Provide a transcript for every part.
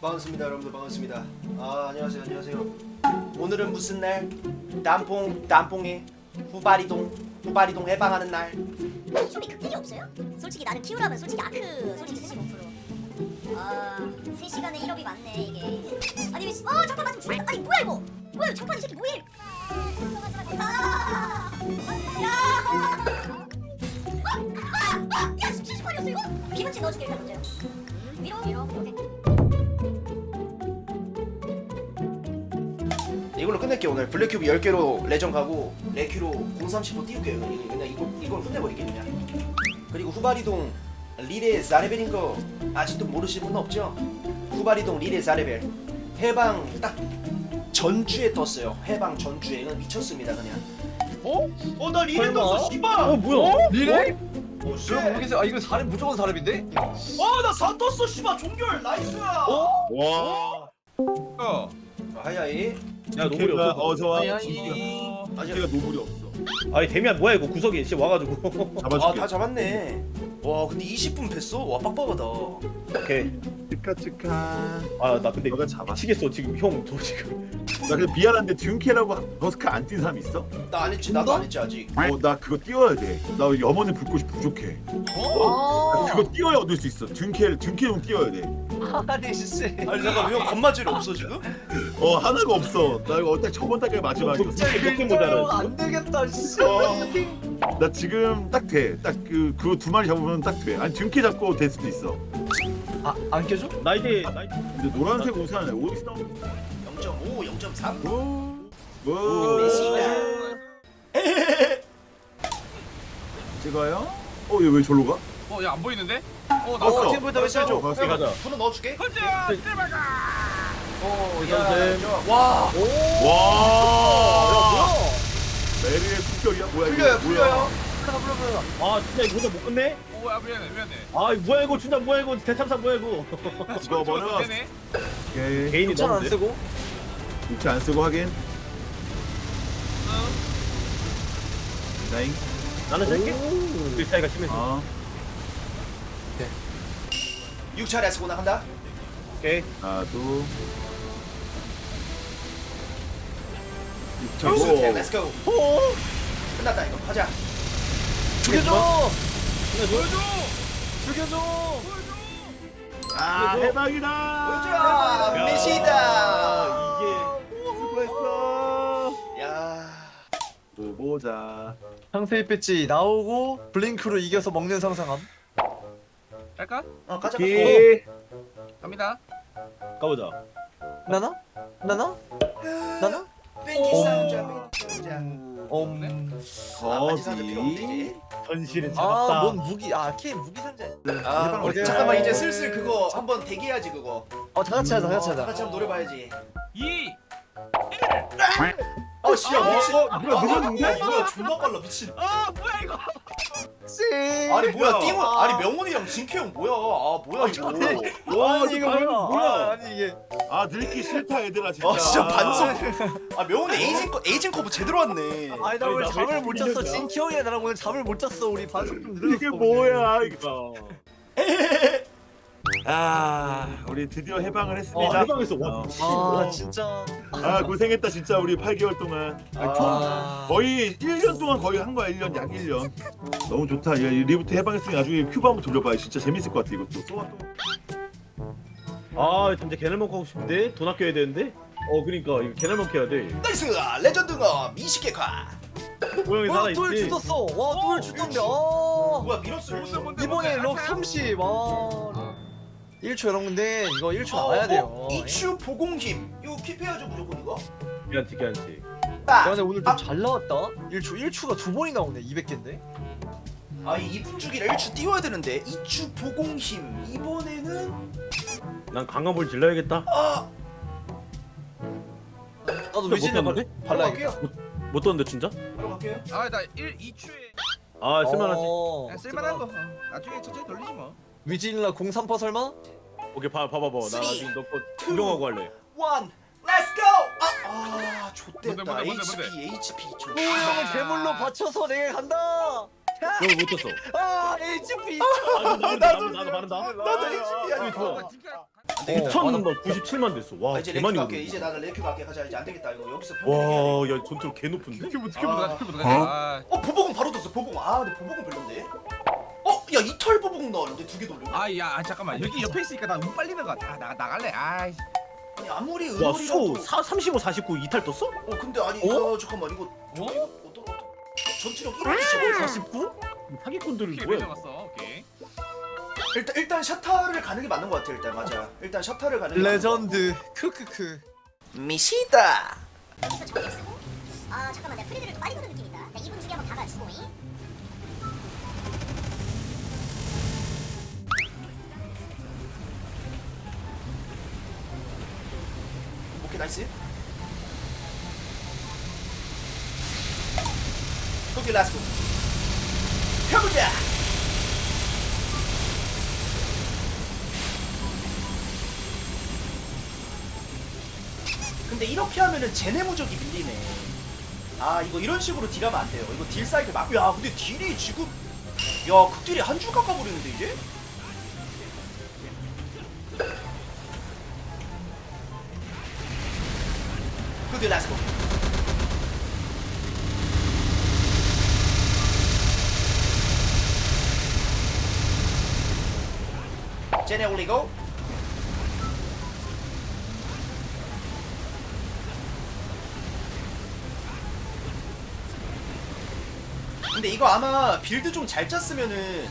반갑습니다 여러분들 반갑습니다 아 안녕하세요 안녕하세요 오늘은 무슨 날? 남봉 남봉에 후바리동 후바리동 해방하는 날 춤이 극딜이 없어요? 솔직히 나는 키우라면 솔직히 아크 솔직히 75%. 아, 3시간에 1업이 많네 이게. 아니 왜? 어 잠깐 맞으면 죽는다. 아니 뭐야 이거? 뭐야 잠깐 이 새끼 뭐해? 아, 야! 어? 아, 아, 야 78이었어 이거? 비번치 넣어줄게 일단 먼저. 위로 위로 오케이. 이걸로 끝낼게 오늘 블랙큐브 10개로 레전 가고 레큐로 035 띄울게요 그냥 그냥 이거, 이걸 끝내버릴게 그냥 그리고 후바리동 리레 자레벨인 거 아직도 모르시는 분 없죠? 후바리동 리레 자레벨 해방 딱 전주에 떴어요 해방 전주에 이건 미쳤습니다 그냥 어? 어 나 리레 설마? 떴어 씨발 어 뭐야? 리레? 어, 씨. 여러분 모르겠어요. 아 이거 사람 무조건 사람인데? 아나 4 떴어 씨발 종결 나이스야 어? 와. 어. 하야이 야 노블이 없어. 어서 와. 아, 걔가 노블이 없어. 아니 데미안 뭐야 이거 구석에 진짜 와가지고. 잡아줄게. 아, 다 잡았네. 와, 근데 20분 뺐어? 와, 빡빡하다. 오케이. 치카 치카. 아 나 근데 너가 잡아. 미치겠어 지금 형 저 지금. 나 근데 미안한데 듀케라고 버스카 안 뛴 사람 있어? 나 안 했지, 나도 안 했지, 아직. 어 나 그거 띄워야 돼. 나 염원의 불꽃이 부족해. 어? 나 그거 띄워야 얻을 수 있어. 듀케를 듀케용 띄워야 돼. 아니 씨. 아니 잠깐 형 건마질이 없어 지금? 어 하나가 없어. 나 이거 딱 저번 달까지 마지막이었어. 몇개 모자라 안 되겠다 씨. 나 지금 딱 돼. 딱 그 그 두 마리 잡으면 딱 돼. 아니 듀ン캐 잡고 될 수도 있어. 아안 껴줘? 나 이제 나 이제 근데 노란색 우산 어디서 나온 0.5, 0.3 뭐? 뭐? 찍어요? 어, 얘왜 절로 가? 어, 야 안 보이는데? 어, 나 왔어. 팀부터 왼쪽 왼쪽. 가자. 손을 넣어줄게 혼자 들어가. 어, 선생. 와 와! 메리의 숨결이야? 뭐야 이거? 풀려요 뭐야? 풀려요 불러 불러 불러. 아 진짜 이거 혼자 못 끝내? 오, 야 미안해, 미안해. 아 이거 뭐야 이거 준다 뭐야 이거 대참사 뭐야 이거 이거 버려. 되네. 오케이. 개인이 너무 쓰고. 위치 안 쓰고 확인. 나잉. 나는 쓸게 그 차이가 심해서 어. 6차례 쓰고 나간다 오케이 나도. 오케이 오. 렛츠 고 오 끝났다 이거 가자 죽여줘. 보여줘 죽여줘. 아 해방이다. 보여줘 야. 메시다 수고했어. 야 또 보자. 상세히 배지 나오고 블링크로 이겨서 먹는 상상함. 갈까? 어, 가자 기. 갑니다. 가보자 나나? 나나? 나나? 사운드 음. 아 사운드 필요 없네 거지. 이제 전신은 잡았다 아, 뭔 무기? 아, K 무기 상자. 아 우리? 잠깐만 이제 슬슬 그거 한번 대기해야지 그거 어, 다 같이 하자, 다 어, 같이 다 하자. 같이 한번 노려봐야지 2 어 씨야 미친 어, 뭐야? 아, 뭐야 존나 빨라 미친 아, 뭐야 이거? 씨. 아니 뭐야 뭐야? 띵우 아니 명훈이랑 진케 형 뭐야 아 뭐야 이거 와 아니, 이거 뭐야? 뭐야? 아, 아니 이게. 아 늙기 싫다 얘들아 진짜. 아 진짜 반성 아 명훈이 에이징 거 에이징 커브 제대로 왔네 아니 나 오늘 나 잠을 왜못 잤어. 진키 형이랑 나랑 오늘 잠을 못 잤어. 우리 반석 좀 늘었어. 이게 뭐야 이거. 어. 아 우리 드디어 해방을 했습니다. 아 해방했어 와 어. 아, 와. 진짜. 아 고생했다 진짜 우리 8개월 동안 아, 총 아. 거의 1년 동안 거의 한 거야 1년 약 1년 너무 좋다 야, 이 리부트 해방했으니 나중에 큐브 한번 돌려봐 진짜 재밌을 것 같아 이것도 또아 진짜 개날먹 하고 싶은데 돈 아껴야 되는데 어 그니까 이거 개날먹 해야 돼 나이스 레전드가 고양이 와, 살아있지 돌 주웠어. 와, 돌 주던데. 아. 뭐야 뭔데, 이번에? 럭 할까요? 30. 와. 1초 여러분들 이거 1초 나와야 돼요. 어, 이추 보공힘 이거 킵해야죠 무조건 이거 딱! 야, 근데 오늘 아. 좀잘 나왔다. 1초 1초가 두 번이 나오네. 200개인데. 아이 2분 주기를 1추 띄워야 되는데 이추 보공힘 이번에는 난 강화볼 질러야겠다 아 나도 못 위진을 발- 떴는데? 바로 발라야겠다. 갈게요 못 떴는데 진짜? 바로 갈게요 아, 나 1, 2추에 아 쓸만하지 어, 야, 쓸만한 거. 어, 나중에 천천히 돌리지 뭐. 위진이라 03퍼 설마? 오케이 봐 봐봐 봐 나 쓰리, 지금 너거 구경하고 할래 원 렛츠 고! 아, 아 좆됐다 뭔데, 뭔데, 뭔데, HP HP 좆 오, 괴물로 받쳐서 내가 간다. 너못 떴어 아, HP. 아 나도 나도 나도 바른다 나도 HP 아, 아니 좋아. 나 진짜 안 되겠다. 어. 9천 뭐 97만 됐어. 와 아, 이제 개많이 레큐 오르네. 갈게. 이제 나는 레큐 갈게. 가자. 이제 안 되겠다. 이거 여기서 돼. 와야 전투력 개 높은데? 큐브 아. 큐브다 큐브다. 어? 아, 어 보복은 바로 떴어. 보복. 아 근데 보복은 별론데. 어, 야 이털 보복 나왔는데 두 개 돌려. 아, 야, 아, 잠깐만. 여기 옆에 있으니까 나 운 빨리는 거 같아. 아, 나 나갈래. 아이. 아니 아무리 와수 의원이라도. 35 49 이탈 떴어? 어 근데 아니 어? 어? 잠깐만 이거 저 어? 이거 어떤 어떤 전투력 1위지 49? 사기꾼들이 뭐야? 매정왔어. 오케이. 일단 일단 샤타를 가는 게 맞는 것 같아 일단 맞아 일단 샤타를 가는 게 레전드 크크크 미시다 여기서 저격 쓰고 아 잠깐만 내가 프리드를 좀 빨리 보는 느낌이다 나 2분 중에 한번 박아주고 나이스 오케이 렛츠고 해보자. 근데 이렇게 하면은 제네 무적이 밀리네. 아 이거 이런 식으로 딜하면 안 돼요. 이거 딜 사이클 막야 근데 딜이 지금 야 극딜이 한 줄 깎아버리는데 이게? 굿딜 렛츠고 제네 올리고 근데 이거 아마 빌드 좀 잘 짰으면은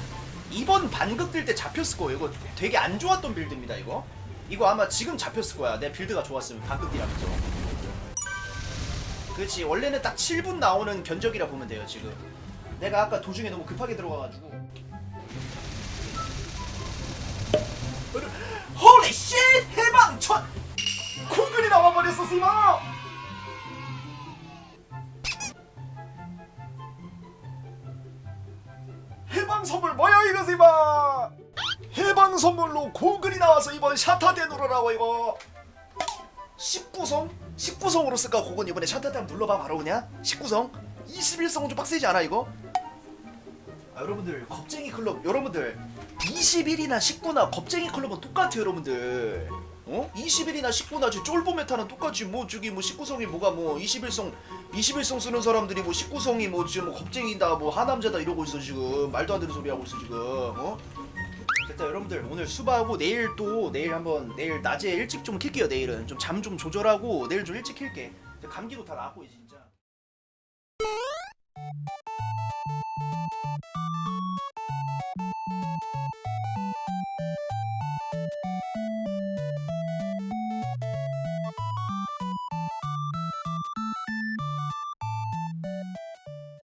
이번 반극 뜰 때 잡혔을 거예요. 이거 되게 안 좋았던 빌드입니다. 이거 이거 아마 지금 잡혔을 거야. 내 빌드가 좋았으면 반극 딜하면서. 그렇지 원래는 딱 7분 나오는 견적이라 보면 돼요 지금. 내가 아까 도중에 너무 급하게 들어가가지고. 홀리 쉣 해방천 콩글이 나와버렸어 씨발. 해방 선물 뭐야 이거 이봐 해방 선물로 고글이 나와서 이번 샤타대 누르라고 이거 19성? 19성으로 쓸까 고건 이번에 한번 눌러봐. 바로 그냥 19성. 21성은 좀 빡세지 않아 이거? 아 여러분들 겁쟁이 클럽. 여러분들 21이나 19나 겁쟁이 클럽은 똑같아요 여러분들. 어? 21이나 19나 지금 쫄보 메타는 똑같이 뭐 저기 뭐 19성이 뭐가 뭐 21성 21성 쓰는 사람들이 뭐 19성이 뭐 지금 뭐 겁쟁이다 뭐 하남자다 이러고 있어 지금. 말도 안 되는 소리 하고 있어 지금. 어? 일단 여러분들. 오늘 수바하고 내일 또 내일 한번 내일 낮에 일찍 좀 킬게요 내일은. 좀 잠 좀 조절하고 내일 좀 일찍 킬게. 감기도 다 나았고 이제